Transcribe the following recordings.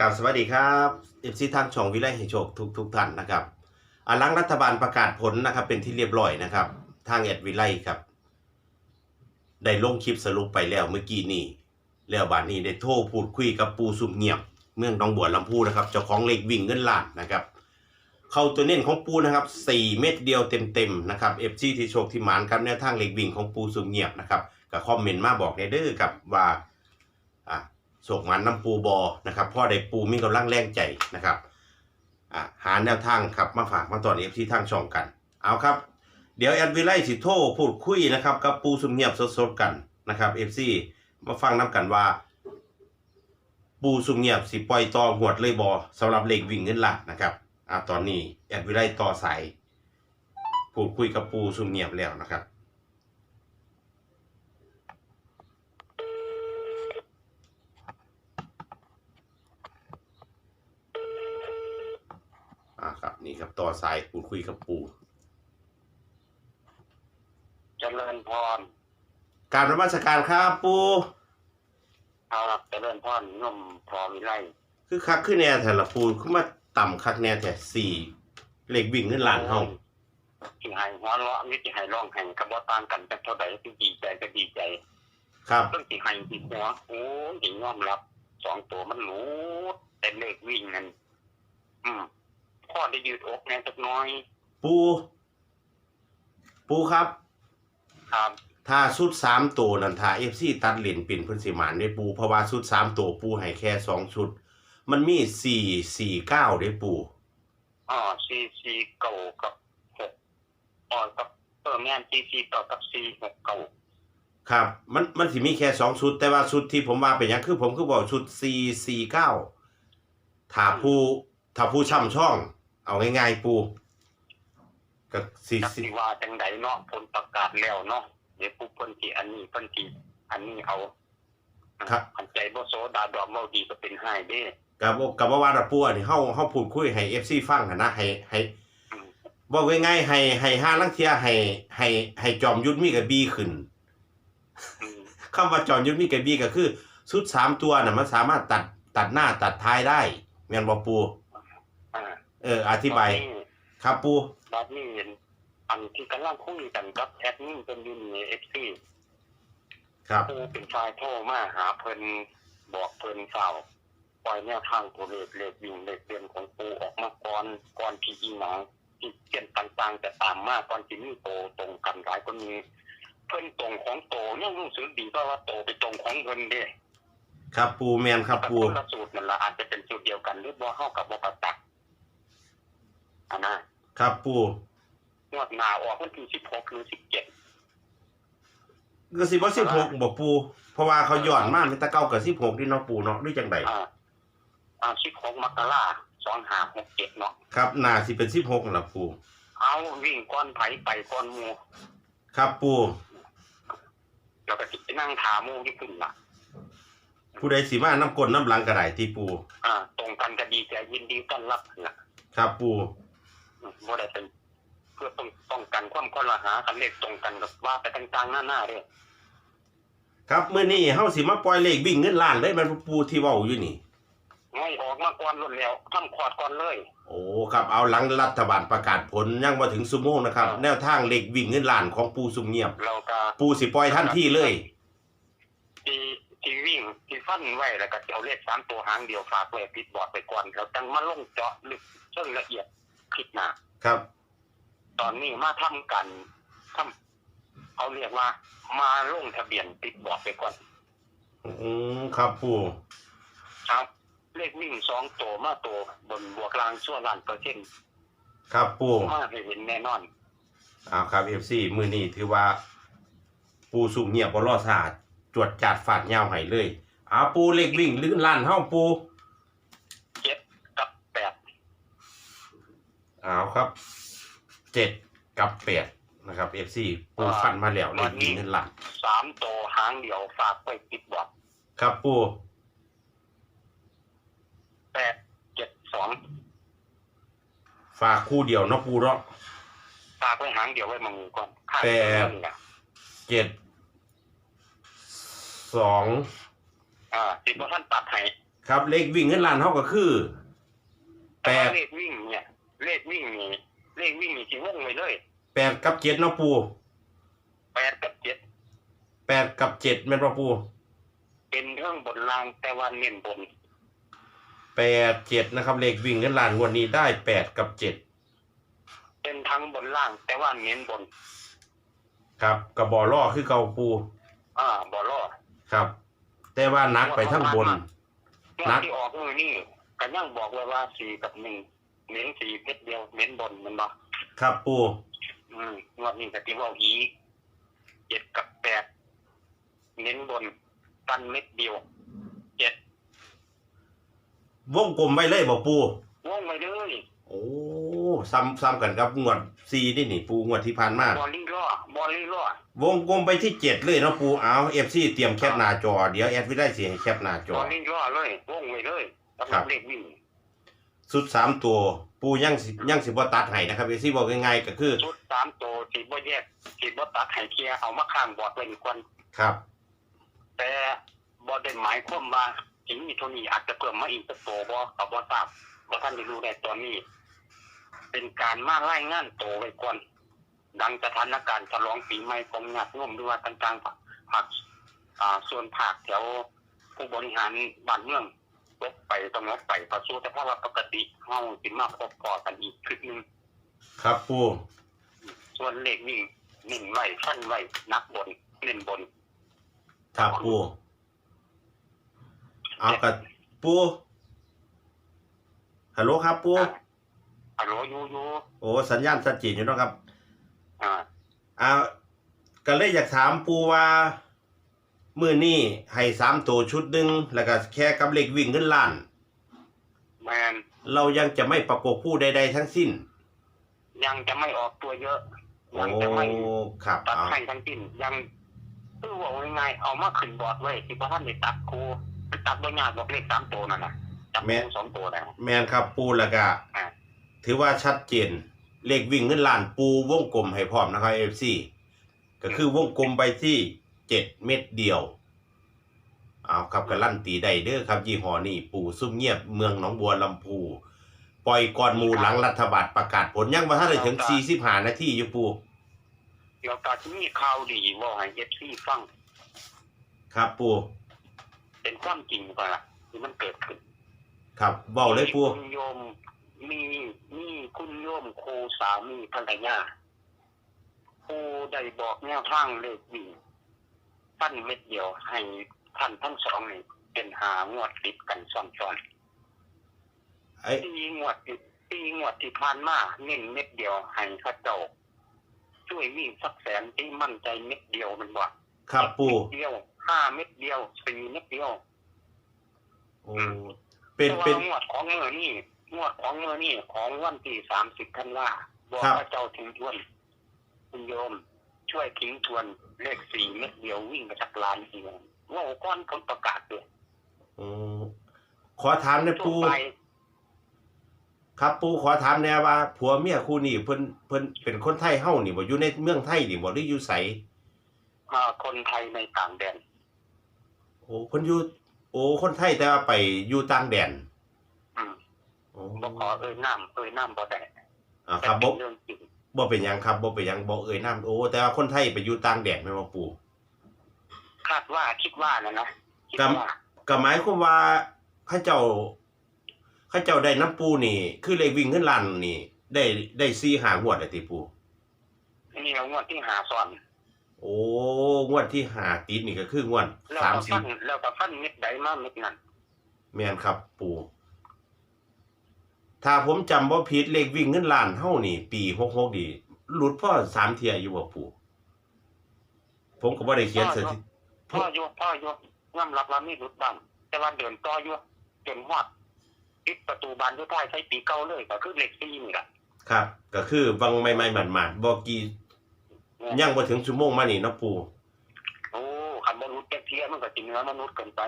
กราบสวัสดีครับเอฟซีทางช่องวิไลให้โชคทุกทุกท่านนะครับอาลังรัฐบาลประกาศผลนะครับเป็นที่เรียบร้อยนะครับ ทางแอดวิไลครับ ได้ลงคลิปสรุปไปแล้วเมื่อกี้นี้แล้วบานนี้ได้โทรพูดคุยกับปูสุ่มเงียบ เมืองหนองบัวลำพูนะครับเจ้าของเลขวิ่งเงินล้านนะครับ เข้าตัวเน้นของปูนะครับ 4 เม็ดเดียวเต็มๆนะครับเอฟซีที่โชคที่หมานครับแนวทางเลขวิ่งของปูสุ่มเงียบนะครับก็คอมเมนต์มาบอกในเด้อครับว่าอะ โศกหมันน้ำปูบอนะครับพ่อได้ปูมีกำลังแรงใจนะครับอ่าหาแนวทางครับมาฝากมาตอนเอฟที่ทางช่องกัน เอาครับ เดี๋ยวแอดวิไลสิโทพูดคุยนะครับกับปูสุมเงียบสดๆกันนะครับเอฟซีมาฟังน้กันว่า ปูสุมเงียบสิปล่อยต่อหวดเลยบอสำหรับเลขวิ่งเงินล้านนะครับอ่าตอนนี้แอดวิไลต่อสายพูดคุยกับปูสุมเงียบแล้วนะครับ อ่าครับ นี่ครับต่อสายพูดคุยกับปูเจริญพรการนมัสการครับปูเอาละเจริญพรโยมพอวิไลคือคักขึ้นแน่แต่ละปูขึ้นมาต่ำคักแน่แต่สี่เหล็กวิ่งขึ้นหลานเฮาที่ให้หัวเราะนี่ที่ให้ร้องให้กระบอกต่างกันจักเท่าใดที่ดีใจก็ดีใจ ครับเรื่องที่ให้ที่หัวโอ้ยที่ยอมรับสองตัวมันหลุดแต่เลขวิ่งนั่นอืม พ่อได้ยืดอกแน่จักหน้อยปู ปูครับ ครับถ้าสุดสามตัวนั่นถ้าเอฟซีตัดเหรียญเป็นเพิ่นสิหมานได้ปูเพราะว่าสุดสามตัวปูให้แค่สองชุด มันมีสี่สี่เก้าได้ปูอ๋อซีซีเก่ากับหกอ๋อกับเออแม่นซีซีเก่ากับซีหกเก่าครับ มันมันสิมีแค่สองชุด แต่ว่าชุดที่ผมว่าเป็นหยังคือผมคือบอกชุดสี่สี่เก้าถ้าผู้ถ้าผู้ช่ำช่อง เอาง่ายๆปูก็สี่จักสี่สิว่าจังใดเนาะผลประกาศแล้วเนาะเดี๋ยวผู้เพิ่นที่อันนี้เพิ่นที่อันนี้เอาครับอันใจบ่โซดาดอกเมาดีก็เป็นให้เด้กับกับว่าว่าดอกปูอันนี้เฮาเฮาพูดคุยให้ FC ฟังหั่นนะให้ให้อืมบอกง่ายๆให้ให้ห้าลังเทียให้ให้ให้จอมยุทธมีกับบีขึ้น อืมคำว่าจอมยุทธมีกับบีก็คือชุดสามตัวน่ะมันสามารถตัดตัดหน้าตัดท้ายได้แม่นบ่ปูอ่า เออ อธิบายตอนนี้ครับปูตอนนี้เห็นอันที่กำลังคุยกันกับแอดมินเป็นอยู่ใน FC ครับผู้เป็นฝ่ายโทรมาหาเพิ่นบอกเพิ่นเฝ้าปล่อยแนวทางตัวเลขเลขวิ่งเลขเรียนของปูออกมาก่อนก่อนที่อีหนังที่เกียนต่างๆจะตามมาก่อนที่มีโตตรงกันหลายคนนี้ เพิ่นตรงของโตยังรู้สึกดีก็ว่าโตไปตรงของเพิ่นเด้ ครับปูแม่นครับปูคนละสูตรนั่นละอาจจะเป็นสูตรเดียวกันหรือบ่เข้ากับบ่ประตัก อันนะครับปูงวดหน้าออกวันที่สิบหกหรือสิบเจ็ดก็สิบ่16บ่ปู เพราะว่าเขาย้อนมาเป็นตะเก่ากับ16นี่เนาะปูเนาะหรือจังไดอ่าอ่าสิบหกมกราสองห้าหกเจ็ดเนาะครับน่าสิเป็น16นั่นล่ะปูเอาวิ่งก้อนไผไปก้อนหมูครับปูแล้วก็สิไปนั่งถาหมูที่ขึ้นล่ะผู้ใดสิมาน้ำกลน้ำหลังก็ได้ที่ปู อ่า ตรงกันก็ดีใจยินดีต้อนรับล่ะครับปูอืม บ่ได้เป็น เพื่อต้องป้องกันความกลหาคันเลขตรงกันกับว่าไปต่างๆหน้าหน้าๆเด้ครับมื้อนี้เฮาสิมาปล่อยเลขวิ่งเงินล้านเลยแมันปูที่เว้าอยู่นี่ง่อยออกมาก่อนรวดแล้วทำขอดก่อนเลย โอ้ครับเอาหลังรัฐบาลประกาศผลยังมาถึงสุโมงนะครับอ่าแนวทางเลขวิ่งเงินล้านของปูสุมเงียบ เราก็ปูสิปล่อยทันทีเลยที่ที่วิ่งที่ฟันไว้แล้วก็เอาเลขสามตัวหางเดียวฝากไว้ติดบอร์ดไปก่อนแล้วจังมาลงเจาะลึกเชิงละเอียด คิดหนาครับ ตอนนี้มาทำกันทำเอาเรียกว่า มาลงทะเบียนติดบอร์ดไปก่อน อืมครับปูครับ เลขวิ่งสองตัวมาตัวบนบวกลางชั่วล้านเปอร์เซ็นต์ครับปูมาให้เห็นแน่นอนเอาครับ FC มื้อนี้ถือว่า ปูสุมเงียบบ่รอสาดจวดจัดฟาดยาวให้เลยเอาปูเลขวิ่งลื่นล้านเฮาปู เจ็ดกับแปด เอาครับเจ็ดกับแปดนะครับ FC ปูฟันมาแล้วเลขวิ่งเงินล้านสามตัวหางเดียวฝากไว้ติดบอร์ดครับปูแปดเจ็ดสองฝากคู่เดียวเนาะปูเนาะฝากไว้หางเดียวไว้มามือก่อนข้างแปดนี่นะเจ็ดสองอ่าสิบว่าท่านตัดให้ครับเลขวิ่งเงินล้านเฮาก็คือแต่แปดว่าเลขวิ่งเนี่ย เลขวิ่งนี่เลขวิ่งนี่สิวงไว้เลยแปดกับเจ็ดเนาะปูแปดกับเจ็ดแปดกับเจ็ดแม่นบ่ปูเป็นเรื่องบนรางแต่ว่าเน้นบนแปดเจ็ดนะครับ เลขวิ่งเงินล้านงวดนี้ได้แปดกับเจ็ดเป็นทั้งบนล่าง แต่ว่าเน้นบน ครับกระบอล่อคือเก่าปูอ่าบ่รอดครับ แต่ว่านักไปทั้งบนงนัวดกที่ออกมือนี่ก็ยังบอกไว้ว่าสี่กับหนึ่ง เน้นสี่เม็ดเดียวเน้นบนแมันบ่ครับปูอืมงวดนี้ก็ที่ว่าอีกเจ็ดกับแปดเน้นบนตันเม็ดเดียวเจ็ดวงกลมไว้เลยบ่ปูว่องไปเลยโอ้ซ้ำซ้ำกันครับงวดซีนี่นี่ปูงวดที่ผ่านมาบอลลี่ล่อบอลลี่ล่อวงกลมไปที่เจ็ดเลยเนาะปูเอาเอฟซีเตรียมแคปหน้าจอเดี๋ยวแอดวิได้เสียให้แคปหน้าจบออลลี่ล่อเลยว่องไปเลยสำหครัรับบเด็กวิ่ง สุดสามตัว ปูยังสิยังสิบ่ตัดให้นะครับเอฟซีบอกง่ายๆก็คือ ชุดสามตัวสีบ่แยกสีบ่ตัดให้เคลียร์เอามาข้างบอดไว้อีกคนครับ แต่บอได้หมายความว่าถึงมีเท่านี้อาจจะเพิ่มมาอีกสักตัวบ่กับ่ทราบบ่ท่านได้รู้ในตอนนี้ เป็นการมาไล่งานโตวไว้ก่อนดังสถานการณ์ฉลองปีใหม่ของญาติโยมด้วยว่าต่างๆภาคอ่าส่วนภาคแถวผู้บริหารบ้านเมือง ลบไปต้องลบไปประสู่สภาวะปกติเฮาสิมาพบพอกันอีกคลิปหนึงครับปูส่วนเลขวิ่งนิ่งไว้ฟันไว้นักบนเล่นบนครับปูเอากับปูฮัลโหลครับปูฮัลโหลยูยูโอ้สัญญาณชัดเจนอยู่เนาะครับ อ่า อ่าก็เลยอยากถามปูว่า มือนี่ให้สามตัวชุดหนึ่งแล้วก็แค่กับเลขวิ่งเงินล้าน แมนเรายังจะไม่ประกบผู้ใด ๆ ทั้งสิ้น ยังจะไม่ออกตัวเยอะ โอ้ยังจะไม่ครับตัดเอาให้ทั้งสิ้นยังคือว่าง่ายๆเอามาขึ้นบอร์ดไว้ที่พระท่านได้ตัดครูตัดโดยยากบอกเลขสามตัวนั่นน่ะจับครูสองตัวแล้วแมนครับปูแล้วก็อ่า ถือว่าชัดเจน เลขวิ่งเงินล้านปูวงกลมให้พร้อมนะครับเอฟซีก็คือวงกลมไปที่ เจ็ดเม็ดเดียว เอาครับกระลั่นตีได้เด้อครับ ยี่ห้อนี่ปูซุ่มเงียบเมืองหนองบัวลำพู ปล่อยก่อนหมูหลังรัฐบาลประกาศผลยังว่าถ้าได้ถึงสี่สิบห้านาทีอยู่ปูเดี๋ยวตอนที่มีข่าวดีว่าให้เอฟซีฟัง ครับปูเป็นความจริงก่อนล่ะที่มันเกิดขึ้น ครับเบาเลยปูมีคุณโยมมีมีคุณโยมครูสามีภรรยาครูได้บอกแนวทางเลขวิ่ง ท่านเม็ดเดียวให้ท่านทั้งสองนี่เป็นหางวดติดกันซ้อนๆไอ้ปีงวดที่ปีงวดที่ผ่านมาเน้นเม็ดเดียวให้เข้าเจ้าช่วยวิ่งสักแสนที่มั่นใจเม็ดเดียวมันว่าครับปูเม็ดเดียวห้าเม็ดเดียวสี่เม็ดเดียวโอ้เป็นแต่เป็นว่างวดของเมื่อนี่งวดของเมื่อนี่ของวันที่สามสิบธันวาบอกครับว่าเจ้าทิ้งทวนคุณโยม ช่วยทิ้งทวนเลขสี่เม็ดเดียววิ่งมาจากลานเดียวว่าก้อนผลประกาศเลยโอ้ขอถามหนะทั่ปูวไปครับปูขอถามแน่ว่า ผัวเมียคู่นี้เพิ่นเพิ่นเป็นคนไทยเฮานี่บ่อยู่ในเมืองไทยนี่บ่หรืออยู่ไสอ่าคนไทยในต่างแดน โอ้เพิ่นอยู่โอ้คนไทยแต่ว่าไปอยู่ต่างแดนอืมโอ้บอกขอเอ่ยน้ำเอ่ยน้ำบ่ได้อ่าคแต่รับเป็บ่นเรื่องจริง บ่เป็นหยังครับบ่เป็นหยังบ่เอ่ยนามโอ้แต่ว่าคนไทยไปอยู่ต่างแดนแม่นบ่ปูคาดว่าคิดว่านะนะคิดครับว่า ก็หมายความว่าเขาเจ้าเขาเจ้าได้น้ำปูนี่ คือเลขวิ่งเงินล้านนี่ ได้ได้4 5งวดแล้วติปู นี่เรางวดที่หาซ้อน โอ้งวดที่ห้าติดนี่ก็คืองวดแล้วสามก็สี่ฟันแล้วก็ฟันเม็ดใดมาเม็ดนั้น แม่นครับ ปู ถ้าผมจำบ่ผิดเลขวิ่งเงินล้านเฮานี่ ปี66นี่หลุดพ่อสามเที่ยอยู่บ่ปูผมก็บ่ได้เขียนสถิติพ่อโยพ่อโยย่อมรับว่ามีรุดบ้างแต่ว่าเดินต่อโยจนฮอดปิดประตูบานด้วยท้ายใช้ปีเก่าเลยก็คือเหล็กซีนี่แหละครับ ก็คือวังใหม่ๆหมาดๆบ่กี่ยังบ่ถึงชั่วโมงมานี่เนาะปูโอ้คันมนุษย์แก่เทียมันก็จิเนื้อมนุษย์เกินไป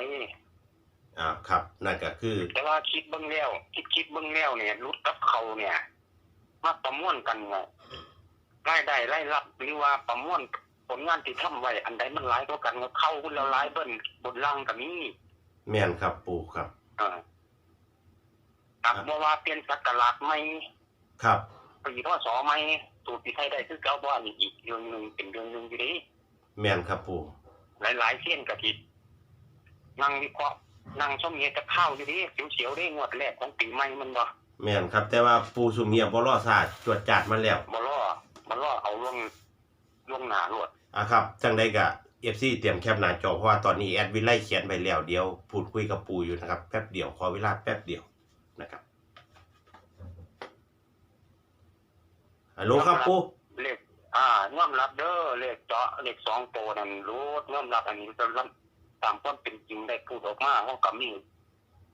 อ่าครับนั่นก็คือแต่ว่าคิดเบื้องแล้วคิดคิดเบื้องแล้วเนี่ยรุดกับเขาเนี่ยมาประมวลกันไงรายได้รายรับหรือว่าประมวลผลงานที่ทำไว้อันใดมันหลายกว่ากันก็เข้าคุณแล้วหลายเบิ้นบนล่างกับนี้แม่นครับปูครับอ่าครับบ่ว่าเปลี่ยนสักการะไหม่ครับปีพศไหม่สูตรที่ไทยได้คือเก่าบ่อันนี้อีกเรื่องหนึงเป็นเรื่องหนึงอยู่เดิแม่นครับปูหลายๆเส้นกะทินั่งวิเคราะห์ นั่งชมเงียจะเข้าอยู่ดิเสียวๆได้งวดแรกของปีใหม่มันบ่แม่นครับ แต่ว่าปูสุเมียบ่รอซาจวดจาดมาแล้วบ่ล่อบ่ล่อเอาล่วงล่วงหน้ารวดอะครับจังใดกะ FC เตรียมแคปหน้าจอเพราะว่าตอนนี้แอดวิไลเขียนไปแล้วเดี๋ยวพูดคุยกับปูอยู่นะครับแป๊บเดียวขอเวลาแป๊บเดียวนะครับฮัลโหลครับปูเลขอ่ายอมรับเด้อเลขเจาะเลขสองโตวนั่นรู้ยอมรับอันนี้เป็นลำ ตามความเป็นจริงได้พูดออกมาเฮาก็มี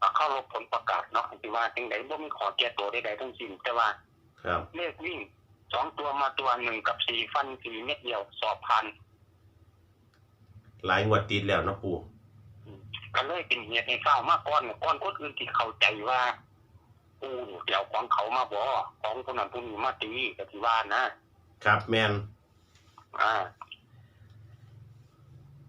อ่าเข้ารบผลประกาศเนาะที่ว่าจังไดบ่มีขอแก้ตัวใดๆทั้งสิ้นแต่ว่าครับเลขวิ่งสองตัวมาตัวหนึ่งกับสี่ฟันสี่เม็ดเดียวสอบพันหลายงวดติดแล้วเนาะปูก็เลยเป็นเหตุให้เศร้ามากก้อนก้อนคนอื่นที่เข้าใจว่ากูเดี๋ยวของเขามาบ่ของคนนั้นผู้นี้มาตีก็ที่ว่านะครับแมนอ่า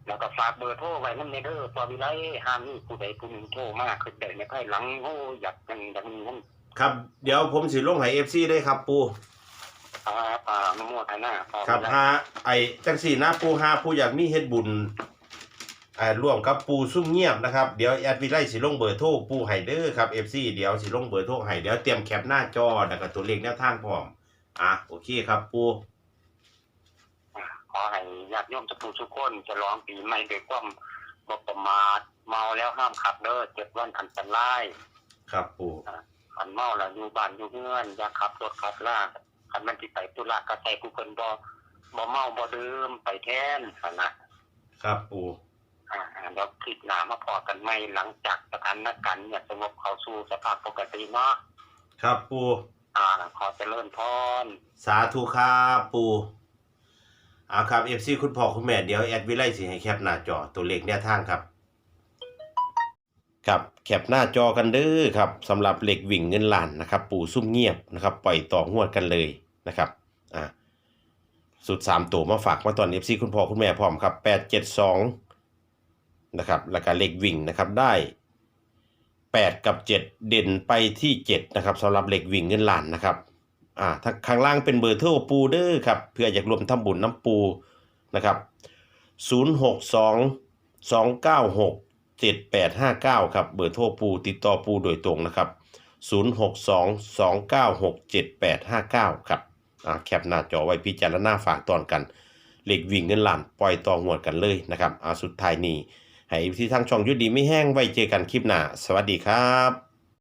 แล้วก็ฝากเบอร์โทรไว้นั่นเด้อพอวิไลห้ามนี่ผู้ใดผู้หนึ่งโทรมาคือได้ในภายหลังโอ้อยากกันอย่างนี้นั่นครับ เดี๋ยวผมสิลงให้ FC ได้ครับปูอ่าอ่าอนโมทนาพอครับวิไลหาไอ้จังสี่นะปูหาผู้อยากมีเฮ็ดบุญอ่าร่วมกับปูซุ่มเงียบนะครับ เดี๋ยวแอดวิไลสิลงเบอร์โทรปูให้เด้อครับ FC เดี๋ยวสิลงเบอร์โทรให้เดี๋ยวเตรียมแคปหน้าจอแล้วก็ตัวเลขแนวทางพร้อมอะโอเคครับปูอ่าขอให้ ญาติโยมทุกผู้ทุกคนจะร้องปีใหม่ด้วยความบ่ประมาทเมาแล้วห้ามขับเด้อเจ็ดวันอันตรายครับปูขันเมาแล้วอยู่บ้านอยู่เงื่อนอย่าขับรถขับลากขันมันสิไปตุลาก็ใส่ผู้คนบ่บ่เมาบ่ดื่มไปแทนหั่นนะครับปูอ่าแล้วคลิปหน้ามาพอกันใหม่หลังจากสถานการณ์เนี่ยสงบเข้าสู่สภาพปกติเนาะครับปูอ่าขอเจริญพรสาธุครับปู เอาครับ FC คุณพ่อคุณแม่เดี๋ยวแอดวิไลสิให้แคปหน้าจอตัวเลขแนวทางครับครับแคปหน้าจอกันเด้อครับสำหรับเหล็กวิ่งเงินล้านนะครับ ปู่ซุ่มเงียบนะครับ ปล่อยต่องวดกันเลยนะครับอ่าสุด 3 ตัวมาฝากมาตอน FC คุณพ่อคุณแม่พร้อมครับ 872นะครับแล้วก็เหล็กวิ่งนะครับได้ 8 กับ 7 เด่นไปที่ 7 นะครับสำหรับเหล็กวิ่งเงินล้านนะครับ อ่าข้างล่างเป็นเบอร์โทรปูเด้อครับเพื่ออยากรวมทำบุญน้ำปูนะครับ062 296 7859ครับเบอร์โทรปูติดต่อปูโดยตรงนะครับ 062 296 7859ครับอ่าแคปหน้าจอไว้พิจารณาฝากตอนกันเหล็กวิ่งเงินล้านปล่อยต่องวดกันเลยนะครับอ่าสุดท้ายนี้ให้ที่ทางช่องยุดดีไม่แห้งไว้เจอกันคลิปหน้า สวัสดีครับ